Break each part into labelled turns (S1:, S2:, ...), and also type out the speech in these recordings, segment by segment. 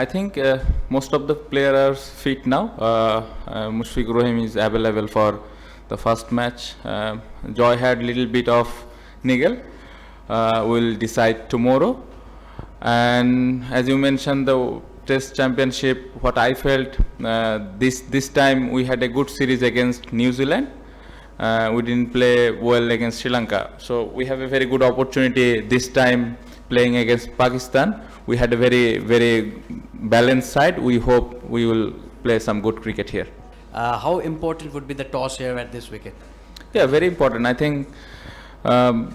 S1: I think uh, most of the players are fit now. Uh, uh, Mushfiq Rohim is available for the first match. Uh, Joy had a little bit of niggle. Uh, we'll decide tomorrow. And as you mentioned, the Test Championship. What I felt uh, this this time we had a good series against New Zealand. Uh, we didn't play well against Sri Lanka, so we have a very good opportunity this time playing against Pakistan. We had a very very balanced side. We hope we will play some good cricket here.
S2: Uh, how important would be the toss here at this wicket?
S1: Yeah, very important. I think um,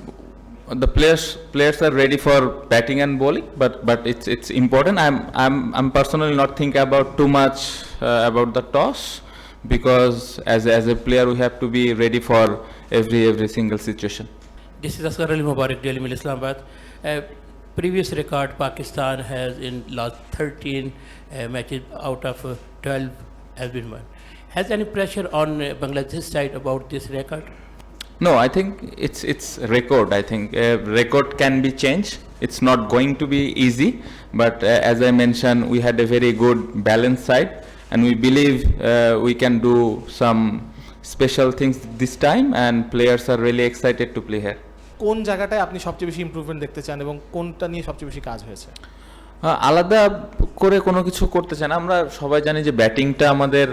S1: the players players are ready for batting and bowling, but but it's it's important. I'm I'm I'm personally not thinking about too much uh, about the toss because as a- as a player we have to be ready for every every single situation.
S3: This is Asghar Ali Mubarak, Daily Mail Islamabad. Uh, previous record Pakistan has in last 13 uh, matches out of uh, 12 has been won. Has any pressure on uh, Bangladesh side about this record?
S1: No, I think it's it's record. I think uh, record can be changed. It's not going to be easy, but uh, as I mentioned, we had a very good balanced side, and we believe uh, we can do some special things this time, and players are really excited to play here.
S4: কোন জায়গাটায় আপনি সবচেয়ে বেশি improvement দেখতে চান এবং কোনটা নিয়ে সবচেয়ে বেশি কাজ হয়েছে?
S1: আলাদা করে কোনো কিছু করতে চান আমরা সবাই জানি যে ব্যাটিংটা আমাদের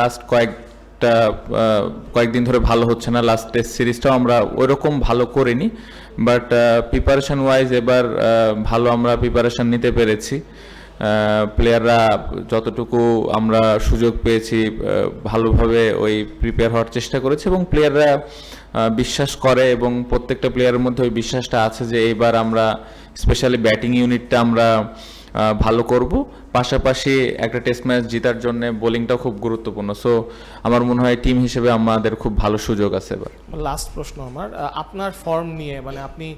S1: লাস্ট কয়েকটা কয়েকদিন ধরে ভালো হচ্ছে না। লাস্ট টেস্ট সিরিজটাও আমরা ওইরকম ভালো করিনি। বাট প্রিপারেশন ওয়াইজ এবার ভালো আমরা প্রিপারেশন নিতে পেরেছি। প্লেয়াররা যতটুকু আমরা সুযোগ পেয়েছি ভালোভাবে ওই প্রিপেয়ার হওয়ার চেষ্টা করেছে এবং প্লেয়াররা বিশ্বাস করে এবং প্রত্যেকটা প্লেয়ারের মধ্যে ওই বিশ্বাসটা আছে যে এইবার আমরা স্পেশালি ব্যাটিং ইউনিটটা আমরা ভালো করব। পাশাপাশি একটা টেস্ট ম্যাচ জেতার জন্য বোলিংটাও খুব গুরুত্বপূর্ণ। সো আমার মনে হয় টিম হিসেবে আমাদের খুব ভালো সুযোগ আছে এবার।
S4: লাস্ট প্রশ্ন আমার। আপনার ফর্ম নিয়ে মানে আপনি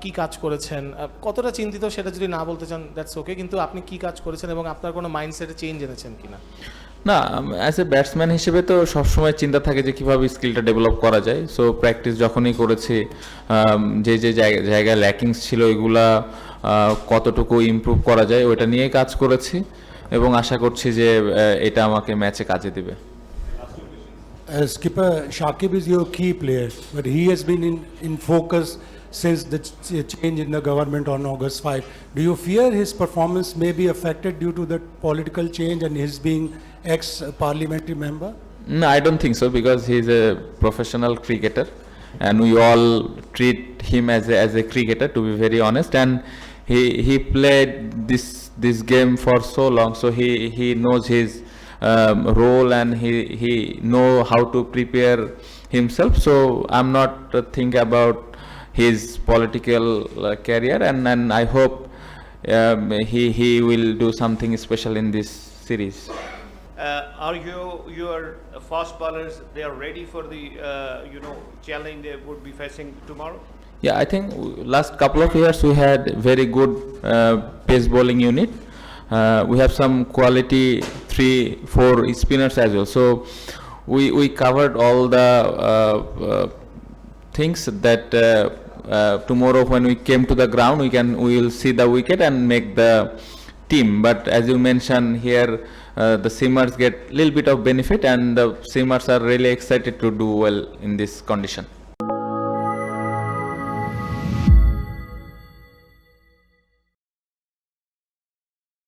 S4: কি কাজ করেছেন? কতটা চিন্তিত সেটা যদি না বলতে চান দ্যাটস ওকে কিন্তু আপনি কি কাজ করেছেন এবং আপনার কোনো মাইন্ডসেটে চেঞ্জ এনেছেন কিনা?
S1: না অ্যাজ এ ব্যাটসম্যান হিসেবে তো সবসময় চিন্তা থাকে যে কীভাবে স্কিলটা ডেভেলপ করা যায়। সো প্র্যাকটিস যখনই করেছি যে যে জায়গা- জায়গায় ল্যাকিংস ছিল আহ, কতটুকু ইমপ্রুভ করা যায় ওইটা নিয়ে কাজ করেছি। এবং আশা করছি যে এটা আমাকে ম্যাচে কাজে দিবে।
S5: Uh, Skipper Shakib is your key player, but he has been in, in focus since the ch- change in the government on August 5. Do you fear his performance may be affected due to the political change and his being ex-parliamentary member?
S1: No, I don't think so because he's a professional cricketer, and we all treat him as a, as a cricketer. To be very honest, and he he played this this game for so long, so he he knows his um, role and he he know how to prepare himself. So I'm not uh, think about his political uh, career, and and I hope um, he he will do something special in this series.
S6: Uh, are you your fast bowlers? They are ready for the uh, you know challenge they would be facing tomorrow.
S1: Yeah, I think last couple of years we had very good uh, pace bowling unit. Uh, we have some quality three, four spinners as well. So we we covered all the uh, uh, things that uh, tomorrow when we came to the ground we can we will see the wicket and make the team. But as you mentioned here, uh, the seamers get little bit of benefit and the seamers are really excited to do well in this condition.